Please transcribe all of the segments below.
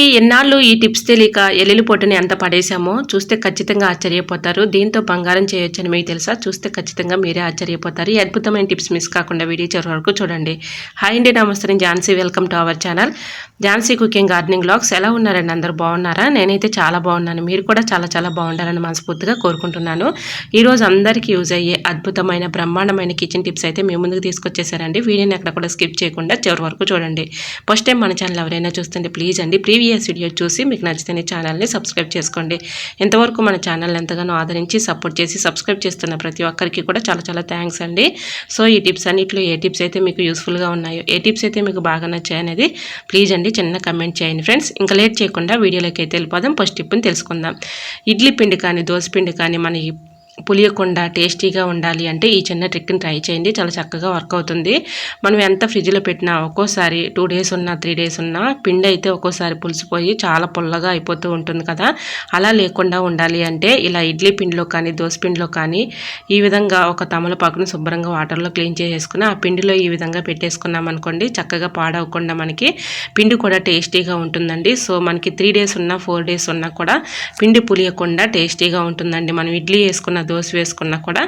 ఈ ఎన్నాళ్ళు ఈ టిప్స్ తెలియక ఎల్లుల్లి పొట్టుని ఎంత పడేసామో చూస్తే ఖచ్చితంగా ఆశ్చర్యపోతారు. దీంతో బంగారం చేయొచ్చని మీకు తెలుసా? చూస్తే ఖచ్చితంగా మీరే ఆశ్చర్యపోతారు. ఈ అద్భుతమైన టిప్స్ మిస్ కాకుండా వీడియో చివరి వరకు చూడండి. హాయ్ అండి నమస్తే నేను Jhansi welcome to our channel. Jhansi cooking gardening blogs ఎలా ఉన్నారండి? అందరూ బాగున్నారా? నేనైతే చాలా బాగున్నాను. మీరు కూడా చాలా చాలా బాగుండాలని మనస్ఫూర్తిగా కోరుకుంటున్నాను. ఈరోజు అందరికీ యూజ్ అయ్యే అద్భుతమైన బ్రహ్మాండమైన కిచెన్ టిప్స్ అయితే మీ ముందుకు తీసుకొచ్చేసారండి. వీడియోని ఎక్కడ కూడా స్కిప్ చేయకుండా చివరి వరకు చూడండి. ఫస్ట్ టైం మన ఛానల్ ఎవరైనా చూస్తుంటే ప్లీజ్ అండి ప్రీవియస్ వీడియో చూసి మీకు నచ్చితే ఛానల్ని సబ్స్క్రైబ్ చేసుకోండి. ఎంతవరకు మన ఛానల్ ఎంతగానో ఆదరించి సపోర్ట్ చేసి సబ్స్క్రైబ్ చేస్తున్న ప్రతి ఒక్కరికి కూడా చాలా చాలా థ్యాంక్స్ అండి. సో ఈ టిప్స్ అన్నింటిలో ఏ టిప్స్ అయితే మీకు యూస్ఫుల్గా ఉన్నాయో ఏ టిప్స్ అయితే మీకు బాగా నచ్చాయనేది ప్లీజ్ అండి చిన్న కమెంట్ చేయండి ఫ్రెండ్స్. ఇంకా లేట్ చేయకుండా వీడియోలోకి అయితే వెళ్ళిపోదాం. ఫస్ట్ టిప్ని తెలుసుకుందాం. ఇడ్లీ పిండి కానీ దోశ పిండి కానీ మన పులియకుండా టేస్టీగా ఉండాలి అంటే ఈ చిన్న ట్రిక్ని ట్రై చేయండి. చాలా చక్కగా వర్క్ అవుతుంది. మనం ఎంత ఫ్రిడ్జ్లో పెట్టినా ఒక్కోసారి టూ డేస్ ఉన్నా త్రీ డేస్ ఉన్నా పిండి అయితే ఒక్కోసారి పులిసిపోయి చాలా పుల్లగా అయిపోతూ ఉంటుంది కదా. అలా లేకుండా ఉండాలి అంటే ఇలా ఇడ్లీ పిండిలో కానీ దోశ పిండిలో కానీ ఈ విధంగా ఒక తమలపాకును శుభ్రంగా వాటర్లో క్లీన్ చేసేసుకుని ఆ పిండిలో ఈ విధంగా పెట్టేసుకున్నాం అనుకోండి చక్కగా పాడవకుండా మనకి పిండి కూడా టేస్టీగా ఉంటుందండి. సో మనకి త్రీ డేస్ ఉన్నా ఫోర్ డేస్ ఉన్నా కూడా పిండి పులియకుండా టేస్టీగా ఉంటుందండి. మనం ఇడ్లీ వేసుకున్న దోశ వేసుకున్నా కూడా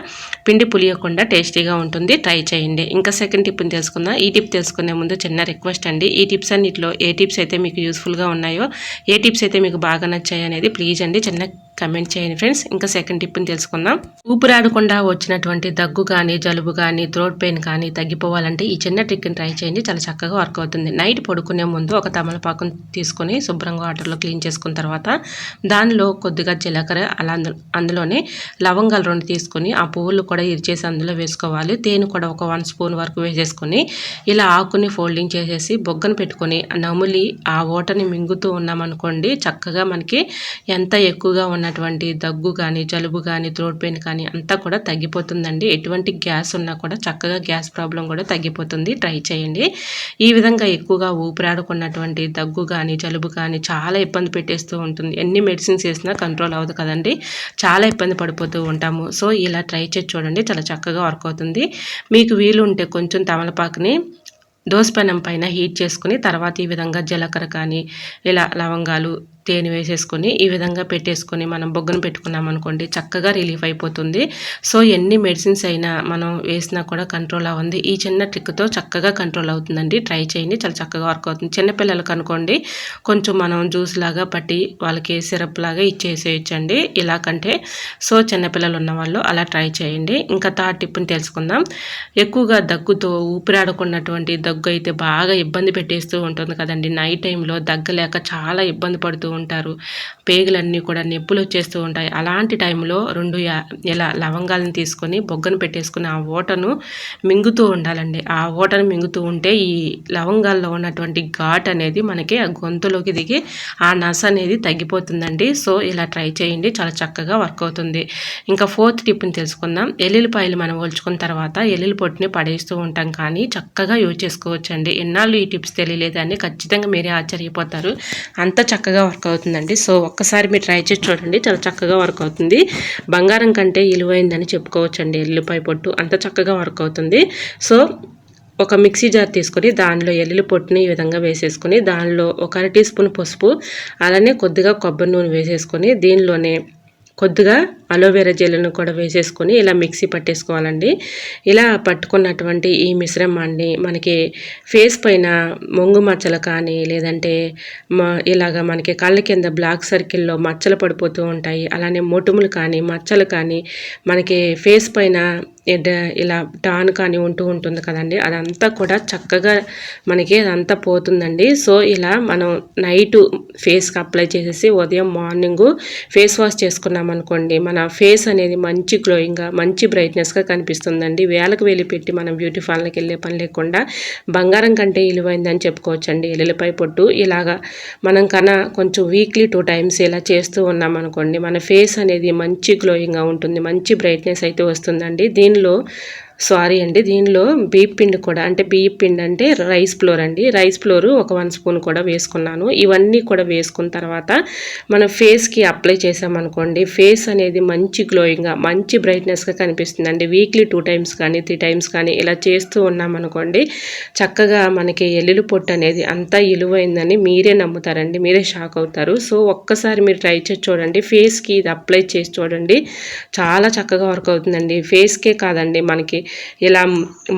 పిండి పులియకుండా టేస్టీగా ఉంటుంది. ట్రై చేయండి. ఇంకా సెకండ్ టిప్ని తెలుసుకుందాం. ఈ టిప్ తెలుసుకునే ముందు చిన్న రిక్వెస్ట్ అండి. ఈ టిప్స్ అన్నింటిలో ఏ టిప్స్ అయితే మీకు యూస్ఫుల్గా ఉన్నాయో ఏ టిప్స్ అయితే మీకు బాగా నచ్చాయి అనేది ప్లీజ్ అండి. చిన్న కమెంట్ చేయండి ఫ్రెండ్స్. ఇంకా సెకండ్ టిప్ని తెలుసుకుందాం. ఊపిరాడకుండా వచ్చినటువంటి దగ్గు కానీ జలుబు కానీ థ్రోట్ పెయిన్ కానీ తగ్గిపోవాలంటే ఈ చిన్న ట్రిక్ని ట్రై చేయండి. చాలా చక్కగా వర్క్ అవుతుంది. నైట్ పడుకునే ముందు ఒక తమలపాకును తీసుకొని శుభ్రంగా వాటర్లో క్లీన్ చేసుకున్న తర్వాత దానిలో కొద్దిగా జీలకర్ర అలా అందులోనే లవంగాలు రెండు తీసుకొని ఆ పువ్వులు కూడా ఇరిచేసి అందులో వేసుకోవాలి. తేనె కూడా ఒక వన్ స్పూన్ వరకు వేసేసుకొని ఇలా ఆకుని ఫోల్డింగ్ చేసేసి బొగ్గను పెట్టుకొని నములి ఆ ఓటని మింగుతూ ఉన్నామనుకోండి చక్కగా మనకి ఎంత ఎక్కువగా ఉన్న ఉన్నటువంటి దగ్గు కానీ జలుబు కానీ థ్రోట్ పెయిన్ కానీ అంతా కూడా తగ్గిపోతుందండి. ఎటువంటి గ్యాస్ ఉన్నా కూడా చక్కగా గ్యాస్ ప్రాబ్లం కూడా తగ్గిపోతుంది. ట్రై చేయండి. ఈ విధంగా ఎక్కువగా ఊపిరాడుకున్నటువంటి దగ్గు కానీ జలుబు కానీ చాలా ఇబ్బంది పెట్టేస్తూ ఉంటుంది. ఎన్ని మెడిసిన్స్ వేసినా కంట్రోల్ అవ్వదు కదండి. చాలా ఇబ్బంది పడిపోతూ ఉంటాము. సో ఇలా ట్రై చేసి చూడండి. చాలా చక్కగా వర్క్ అవుతుంది. మీకు వీలు ఉంటే కొంచెం తమలపాకుని దోసపెనం పైన హీట్ చేసుకుని తర్వాత ఈ విధంగా జీలకర్ర కానీ ఇలా లవంగాలు తేనె వేసేసుకొని ఈ విధంగా పెట్టేసుకొని మనం బొగ్గను పెట్టుకున్నాం అనుకోండి చక్కగా రిలీఫ్ అయిపోతుంది. సో ఎన్ని మెడిసిన్స్ అయినా మనం వేసినా కూడా కంట్రోల్ అవ్వండి ఈ చిన్న ట్రిక్తో చక్కగా కంట్రోల్ అవుతుందండి. ట్రై చేయండి. చాలా చక్కగా వర్క్ అవుతుంది. చిన్నపిల్లలకు అనుకోండి కొంచెం మనం జ్యూస్ లాగా పట్టి వాళ్ళకి సిరప్ లాగా ఇచ్చేసేయచ్చండి. ఇలా కంటే సో చిన్నపిల్లలు ఉన్న వాళ్ళు అలా ట్రై చేయండి. ఇంకా థర్డ్ టిప్ని తెలుసుకుందాం. ఎక్కువగా దగ్గుతో ఊపిరాడకున్నటువంటి దగ్గు అయితే బాగా ఇబ్బంది పెట్టేస్తూ ఉంటుంది కదండి. నైట్ టైంలో దగ్గలేక చాలా ఇబ్బంది పడుతూ ఉంటారు. పేగులన్నీ కూడా నొప్పులు వచ్చేస్తూ ఉంటాయి. అలాంటి టైంలో రెండు ఇలా లవంగాలను తీసుకొని బొగ్గను పెట్టేసుకుని ఆ ఓటను మింగుతూ ఉండాలండి. ఆ ఓటను మింగుతూ ఉంటే ఈ లవంగాల్లో ఉన్నటువంటి ఘాట్ అనేది మనకి ఆ గొంతులోకి దిగి ఆ నస అనేది తగ్గిపోతుందండి. సో ఇలా ట్రై చేయండి. చాలా చక్కగా వర్క్ అవుతుంది. ఇంకా ఫోర్త్ టిప్ని తెలుసుకుందాం. ఎల్లుల్లిపాయలు మనం ఒలుచుకున్న తర్వాత ఎల్లుల్లి పొట్టుని పడేస్తూ ఉంటాం. కానీ చక్కగా యూజ్ చేసుకోవచ్చండి. ఎన్నాళ్ళు ఈ టిప్స్ తెలియలేదని ఖచ్చితంగా మీరే ఆశ్చర్యపోతారు. అంత చక్కగా వర్క్ వర్క్ అవుతుందండి. సో ఒక్కసారి మీరు ట్రై చేసి చూడండి. చాలా చక్కగా వర్క్ అవుతుంది. బంగారం కంటే ఇలువైందని చెప్పుకోవచ్చండి. ఎల్లుపాయ పొట్టు అంత చక్కగా వర్క్ అవుతుంది. సో ఒక మిక్సీ జార్ తీసుకొని దానిలో ఎల్లుల్లి పొట్టుని ఈ విధంగా వేసేసుకొని దానిలో ఒక అర టీ స్పూన్ పసుపు అలానే కొద్దిగా కొబ్బరి నూనె వేసేసుకొని దీనిలోనే కొద్దిగా అలోవెరా జెల్ను కూడా వేసేసుకొని ఇలా మిక్సీ పట్టేసుకోవాలండి. ఇలా పట్టుకున్నటువంటి ఈ మిశ్రమాన్ని మనకి ఫేస్ పైన మొంగు మచ్చలు కానీ లేదంటే ఇలాగ మనకి కళ్ళ కింద బ్లాక్ సర్కిల్లో మచ్చలు పడిపోతూ ఉంటాయి. అలానే మొటుములు కానీ మచ్చలు కానీ మనకి ఫేస్ పైన ఇలా టాన్ కానీ ఉంటూ ఉంటుంది కదండి. అదంతా కూడా చక్కగా మనకి అదంతా పోతుందండి. సో ఇలా మనం నైట్ ఫేస్కి అప్లై చేసేసి ఉదయం మార్నింగ్ ఫేస్ వాష్ చేసుకున్నాం అనుకోండి మన ఫేస్ అనేది మంచి గ్లోయింగ్గా మంచి బ్రైట్నెస్గా కనిపిస్తుందండి. వేలకు వెళ్ళి పెట్టి మనం బ్యూటీ పార్లర్కి వెళ్ళే పని లేకుండా బంగారం కంటే విలువైందని చెప్పుకోవచ్చండి. ఎల్లులపై పొట్టు ఇలాగా మనం కన్నా కొంచెం వీక్లీ టూ టైమ్స్ ఇలా చేస్తూ ఉన్నాం అనుకోండి మన ఫేస్ అనేది మంచి గ్లోయింగ్గా ఉంటుంది మంచి బ్రైట్నెస్ అయితే వస్తుందండి. దీనిలో సారీ అండి దీనిలో బీప్ పిండి కూడా అంటే బీప్ పిండి అంటే రైస్ ఫ్లోర్ అండి. రైస్ ఫ్లోర్ ఒక వన్ స్పూన్ కూడా వేసుకున్నాను. ఇవన్నీ కూడా వేసుకున్న తర్వాత మన ఫేస్కి అప్లై చేసామనుకోండి ఫేస్ అనేది మంచి గ్లోయింగ్గా మంచి బ్రైట్నెస్గా కనిపిస్తుంది అండి వీక్లీ టూ టైమ్స్ కానీ త్రీ టైమ్స్ కానీ ఇలా చేస్తూ ఉన్నామనుకోండి చక్కగా మనకి ఎల్లులు పొట్టు అనేది అంతా ఇలువైందని మీరే నమ్ముతారండి మీరే షాక్ అవుతారు. సో ఒక్కసారి మీరు ట్రై చేసి చూడండి ఫేస్కి ఇది అప్లై చేసి చూడండి చాలా చక్కగా వర్క్ అవుతుందండి. ఫేస్కే కాదండి మనకి ఇలా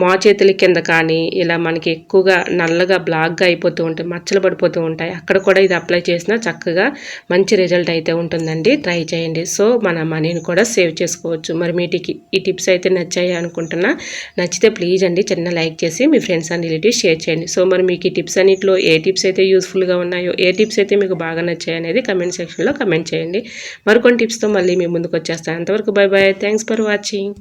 మా చేతుల కింద కానీ ఇలా మనకి ఎక్కువగా నల్లగా బ్లాక్గా అయిపోతూ ఉంటాయి మచ్చలు పడిపోతూ ఉంటాయి. అక్కడ కూడా ఇది అప్లై చేసినా చక్కగా మంచి రిజల్ట్ అయితే ఉంటుందండి. ట్రై చేయండి. సో మన మనీని కూడా సేవ్ చేసుకోవచ్చు. మరి మీటికి ఈ టిప్స్ అయితే నచ్చాయి అనుకుంటున్నా నచ్చితే ప్లీజ్ అండి చిన్న లైక్ చేసి మీ ఫ్రెండ్స్ అండ్ రిలేటివ్స్ షేర్ చేయండి. సో మరి మీకు ఈ టిప్స్ అన్నింటిలో ఏ టిప్స్ అయితే యూస్ఫుల్గా ఉన్నాయో ఏ టిప్స్ అయితే మీకు బాగా నచ్చాయి అనేది కమెంట్ సెక్షన్లో కమెంట్ చేయండి. మరికొన్ని టిప్స్తో మళ్ళీ మీ ముందుకు వచ్చేస్తాను. అంతవరకు bye bye thanks for watching